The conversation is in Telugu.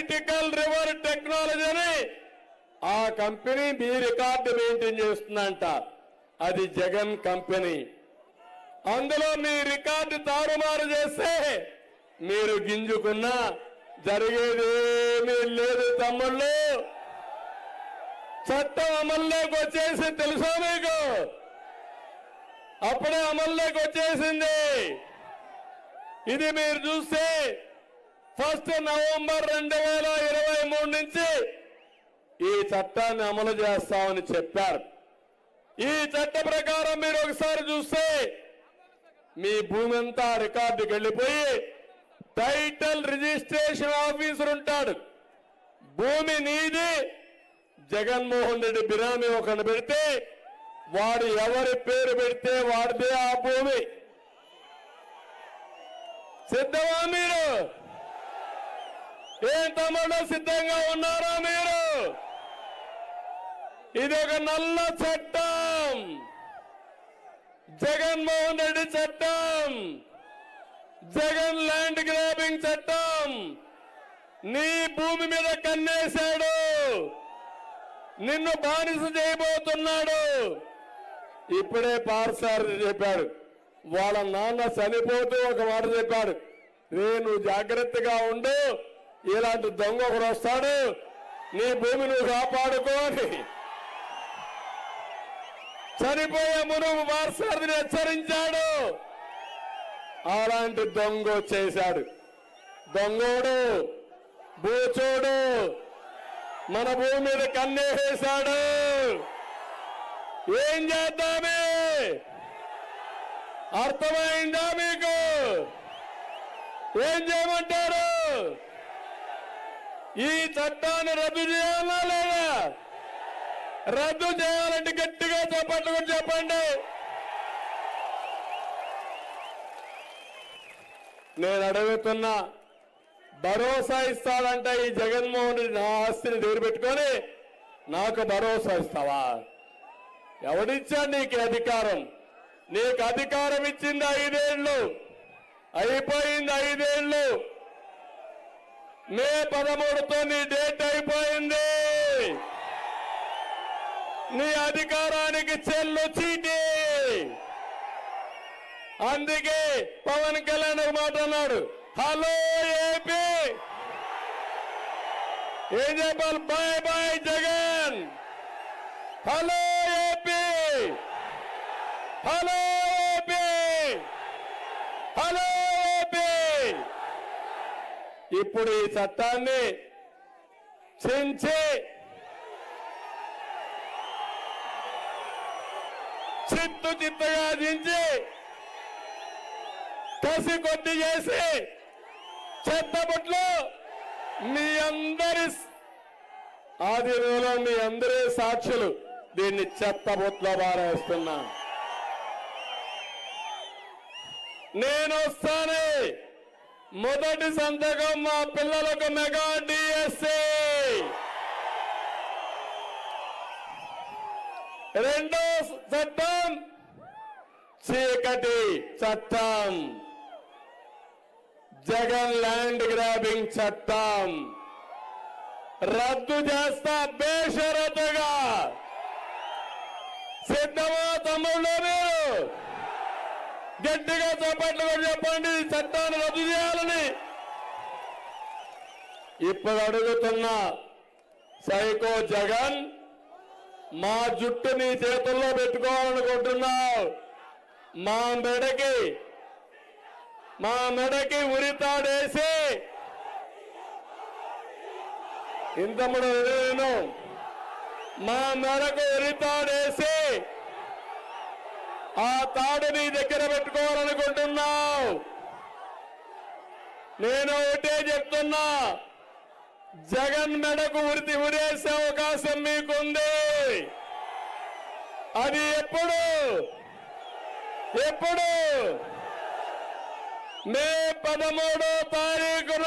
వర్టికల్ రివర్ టెక్నాలజీ అని ఆ కంపెనీ మీ రికార్డు మెయింటైన్ చేస్తుందంట. అది జగన్ కంపెనీ. అందులో మీ రికార్డు తారుమారు చేస్తే మీరు గింజుకున్నా జరిగేదేమీ లేదు తమ్ముళ్ళు. చట్టం అమల్లోకి వచ్చేసి తెలుసా మీకు? అప్పుడే అమల్లోకి వచ్చేసింది. ఇది మీరు చూస్తే ఫస్ట్ నవంబర్ రెండు వేల ఇరవై మూడు నుంచి ఈ చట్టాన్ని అమలు చేస్తామని చెప్పారు. ఈ చట్ట ప్రకారం మీరు ఒకసారి చూస్తే మీ భూమి అంతా రికార్డుకి వెళ్ళిపోయి టైటిల్ రిజిస్ట్రేషన్ ఆఫీసర్ ఉంటాడు. భూమి నీది. జగన్మోహన్ రెడ్డి బిరామీ ఒకరిని పెడితే వాడు ఎవరి పేరు పెడితే వాడిదే ఆ భూమి. సిద్ధమా మీరు? ఏం తమ్ముడు సిద్ధంగా ఉన్నారా మీరు? ఇది ఒక నల్ల చట్టం. జగన్మోహన్ రెడ్డి చట్టం. జగన్ ల్యాండ్ గ్రాబింగ్ చట్టం. నీ భూమి మీద కన్నేశాడు. నిన్ను బానిస చేయబోతున్నాడు. ఇప్పుడే పార్సారి చెప్పాడు. వాళ్ళ నాన్న చనిపోతూ ఒక మాట చెప్పాడు. రే నువ్వు జాగ్రత్తగా ఉండు. ఇలాంటి దొంగ ఒకడు వస్తాడు నీ భూమి నువ్వు కాపాడుకోని చనిపోయే మునుగు వారసారిని హెచ్చరించాడు. అలాంటి దొంగ చేశాడు. దొంగోడు బూచోడు మన భూమి మీద కన్నేసాడు ఏం చేద్దామే? అర్థమైందా మీకు? ఏం చేయమంటారు? ఈ చట్టాన్ని రద్దు చేయాలా లేదా? రద్దు చేయాలంటే గట్టిగా చెప్పండి కూడా చెప్పండి. నేను అడుగుతున్నా భరోసా ఇస్తాడంటే ఈ జగన్మోహన్ రెడ్డి. నా ఆస్తిని దగ్గర పెట్టుకొని నాకు భరోసా ఇస్తావా? ఎవడిచ్చాడు నీకు అధికారం? నీకు అధికారం ఇచ్చింది ఐదేళ్ళు అయిపోయింది ఐదేళ్ళు మే పదమూడుతో నీ డేట్ అయిపోయింది. నీ అధికారానికి చెల్లు చీటి. అందుకే పవన్ కళ్యాణ్ ఒక మాట అన్నాడు. Hello AP! ఏం చెప్పాలి? Bye bye Jagan! Hello AP! Hello AP! Hello ఇప్పుడు ఈ చట్టాన్ని చించి చిత్తు చిత్తగా దించి కసి కొద్ది చేసి చెత్తబుట్లు మీ అందరి ఆధీనంలో మీ అందరి సాక్షులు దీన్ని చెత్తబుట్లో బారేస్తున్నా నేను వస్తానే. మొదటి సంతకం మా పిల్లలకు మెగా డిఎస్సి రెండో చట్టం చీకటి చట్టం. జగన్ ల్యాండ్ గ్రాబింగ్ చట్టం. రద్దు చేస్తా బేషరతుగా. సిద్ధమా తమ్ముళ్ళు మీరు? గట్టిగా చప్పట్లు కూడా చెప్పండి చట్టాన్ని రద్దు చేయాలని. ఇప్పుడు అడుగుతున్న సైకో జగన్ మా జుట్టు నీ చేతుల్లో పెట్టుకోవాలనుకుంటున్నావు. మా మెడకి మా మెడకి ఉరితాడేసి. ఇంతముడు నేను మా మెడకు ఉరితాడేసి. ఆ తాడు నీ దగ్గర పెట్టుకోవాలనుకుంటున్నావు నేను ఒకటే చెప్తున్నా జగన్ మెడకు ఉరితి ఉరేసే అవకాశం మీకుంది. అది ఎప్పుడు? ఎప్పుడు? మే పదమూడో తారీఖున.